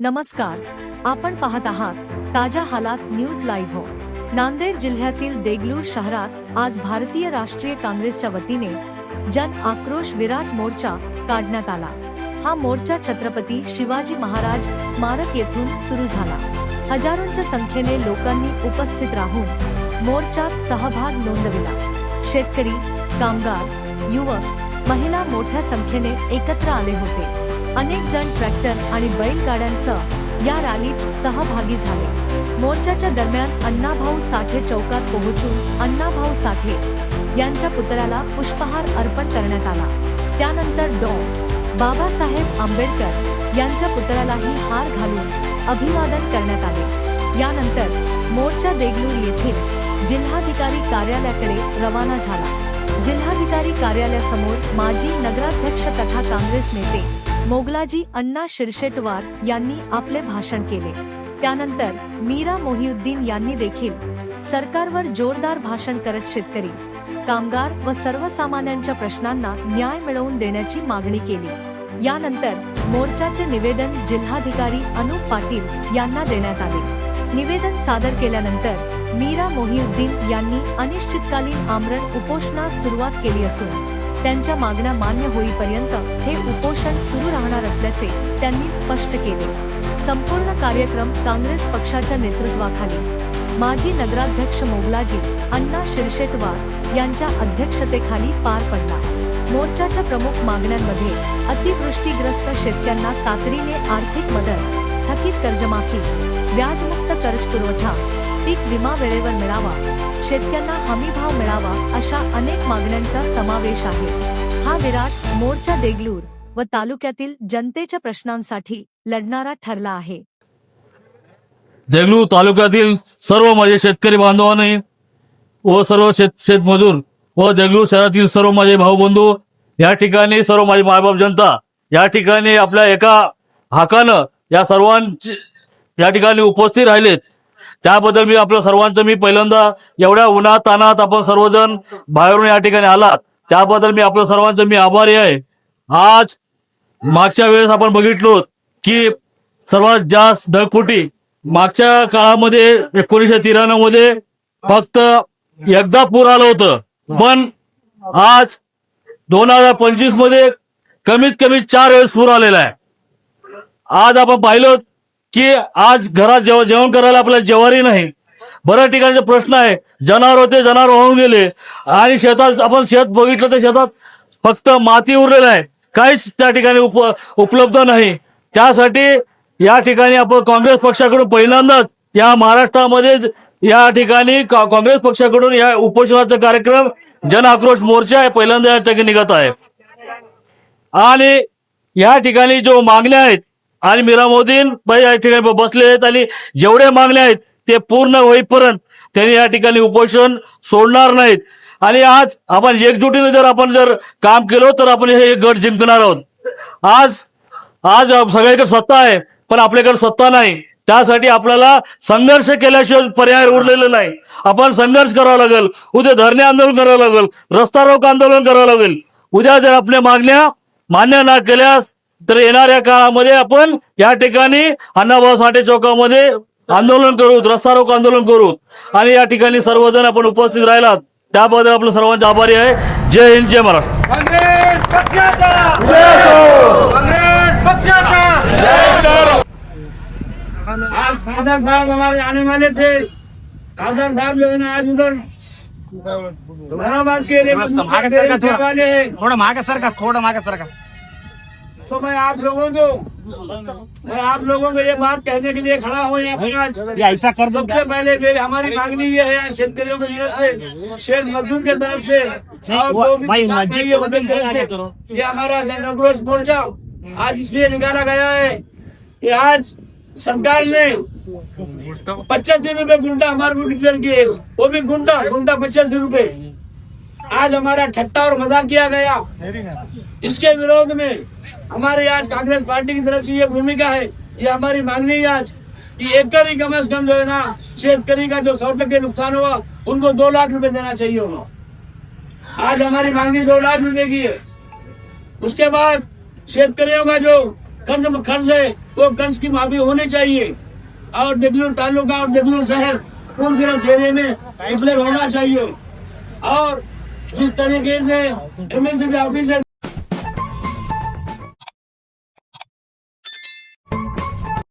नमस्कार आपण पाहत आहात ताज्या हालात न्यूज लाईव्ह हो. नांदेड जिल्ह्यातील देगलूर शहरात आज भारतीय राष्ट्रीय काँग्रेसच्या वतीने जन आक्रोश विराट मोर्चा काढण्यात आला. हा मोर्चा छत्रपती शिवाजी महाराज स्मारक येथून सुरू झाला. हजारोंच्या संख्येने लोकांनी उपस्थित राहून मोर्चात सहभाग नोंदविला. शेतकरी कामगार युवक महिला मोठ्या संख्येने एकत्र आले होते. अनेक जण ट्रॅक्टर आणि बैलगाड्यांसह या रॅलीत सहभागी झाले. मोर्चाच्या दरम्यान अण्णाभाऊ साठे चौकात पोहोचून अण्णाभाऊ साठे यांच्या पुतळ्याला पुष्पहार अर्पण करण्यात आला. त्यानंतर डॉ. बाबासाहेब आंबेडकर यांच्या पुतळ्यालाही हार घालून अभिवादन करण्यात आले. यानंतर मोर्चा देगलूर येथील जिल्हाधिकारी कार्यालयाकडे रवाना झाला. जिल्हाधिकारी कार्यालयासमोर माजी नगराध्यक्ष तथा काँग्रेस नेते मोगलाजी अण्णा शिरशेटवार यांनी आपले भाषण केले. त्यानंतर मीरा मोहिउद्दीन यांनी देखील सरकारवर जोरदार भाषण करत शेतकरी कामगार व सर्वसामान्यांच्या प्रश्नांना न्याय मिळवून देण्याची मागणी केली. यानंतर मोर्चाचे निवेदन जिल्हाधिकारी अनुप पाटील यांना देण्यात आले. निवेदन सादर केल्यानंतर मीरा मोहिउद्दीन यांनी अनिश्चितकालीन आमरण उपोषणास सुरुवात केली असून त्यांच्या मागण्या मान्य होईपर्यंत हे उपोषण सुरू राहणार असल्याचे त्यांनी स्पष्ट केले. संपूर्ण कार्यक्रम काँग्रेस पक्षाच्या नेतृत्वाखाली. माजी नगराध्यक्ष मोगलाजी अण्णा शिरशेटवार यांच्या अध्यक्षतेखाली पार पडला. मोर्चाच्या प्रमुख मागण्यांमध्ये अतिवृष्टीग्रस्त शेतकऱ्यांना तातडीने आर्थिक मदत थकीत कर्जमाफी व्याजमुक्त कर्ज पुरवठा पीक विमा वेळेवर मिळावा. शेतकऱ्यांना हमी भाव मिळावा अशा अनेक मागण्यांचा समावेश आहे. हा विराट मोर्चा देगलूर व तालुक्यातील जनतेच्या प्रश्नांसाठी लढणारा ठरला आहे. देगलूर तालुक्यातील सर्व माझे शेतकरी बांधवांनी व सर्व शेत शेतमजूर व देगलूर शहरातील सर्व माझे भाऊ बंधू या ठिकाणी सर्व माझी मायबाप जनता या ठिकाणी आपल्या एका हाकानं या सर्वांची या ठिकाणी उपस्थित राहिलेत. त्याबद्दल मी आपल्या सर्वांचं मी पहिल्यांदा एवढ्या उन्हात तानात आपण सर्वजण बाहेरून या ठिकाणी आलात. त्याबद्दल मी आपल्या सर्वांचं मी आभारी आहे. आज मागच्या वेळेस आपण बघितलो की सर्वात जास्त ढगफुटी मागच्या काळामध्ये एकोणीसशे त्र्याण्णवमध्ये फक्त एकदा पूर आलं होतं. पण आज दोन हजार पंचवीसमध्ये कमीत कमी चार वेळेस पूर आलेला आहे. आज आपण पाहिलं की आज घरात जेव जेवण करायला आपल्याला जेवारी नाही. बऱ्याच ठिकाणचे प्रश्न आहे. जनावर होते जनावर वाहून गेले. आणि शेतात आपण शेत बघितलं तर शेतात फक्त माती उरलेलं आहे. काहीच त्या ठिकाणी उप उपलब्ध नाही. त्यासाठी या ठिकाणी आपण काँग्रेस पक्षाकडून पहिल्यांदाच या महाराष्ट्रामध्ये या ठिकाणी का- काँग्रेस पक्षाकडून या उपोषणाचा कार्यक्रम जन आक्रोश मोर्चा आहे पहिल्यांदा या ठिकाणी निघत आहे. आणि या ठिकाणी जो मागण्या आहेत आणि मीरा मोदीन या ठिकाणी बसले आहेत आणि जेवढे मागण्या आहेत ते पूर्ण होईपर्यंत त्यांनी या ठिकाणी उपोषण सोडणार नाहीत. आणि आज आपण एकजुटीने जर आपण जर काम केलं तर आपण हे गट जिंकणार आहोत. आज आज सगळ्याकडे सत्ता आहे पण आपल्याकडे सत्ता नाही. त्यासाठी आपल्याला संघर्ष केल्याशिवाय पर्याय उरलेला नाही. आपण संघर्ष करावा लागेल. उद्या धरणे आंदोलन करावं लागेल. रस्ता रोक आंदोलन करावं लागेल. उद्या जर आपल्या मागण्या मान्य ना केल्यास तर येणाऱ्या काळामध्ये आपण या ठिकाणी अण्णाभाऊ साठे चौकामध्ये आंदोलन करू रस्ता रोक आंदोलन करू. आणि या ठिकाणी सर्वजण आपण उपस्थित राहिलात. त्याबद्दल आपलं सर्वांचे आभारी आहे. जय हिंद जय महाराष्ट्र. आज खासदार साहब हमारे आने वाले थे। खासदार साहब जो है ना आज उधर इस्लामाबाद के लिए मागे थोडं। मागे सरका थोडं मागे सरका तो मैं आप लोगों को मैं आप लोगों को ये बात कहने के लिए खड़ा हूँ यहाँ पर। आज ऐसा कर दो। सबसे पहले मेरी हमारी मांगनी ये है शेतकरियों की तरफ़ से शेख मजदूर के तरफ़ से है। ये हमारा जनआक्रोश मोर्चा आज इसलिए निकाला गया है कि आज सरकार ने पचासी रूपए गुंडा हमारे को डिक्लेयर किए। वो भी गुंडा गुंडा पचासी रूपए आज हमारा ठट्टा और मज़ाक किया गया। इसके विरोध में हमारे आज कांग्रेस पार्टी की तरफ़ से ये भूमिका है, ये हमारी मांगनी है आज। कि एक ही कम से कम जो है ना शेतकड़ी का जो सौ रुपए के नुकसान हुआ, उनको दो लाख रुपए देना चाहिए होगा। आज हमारी मांगनी दो लाख रुपए की है। उसके बाद शेतकरियों का जो कर्ज कर्ज है, वो कर्ज की माफ़ी होनी चाहिए। और देगलूर तालुका और देगलूर शहर पूर्ण गिरफ्त एरिए में पाइपलाइन होना चाहिए। और जिस तरीके से एमएसपी ऑफिसर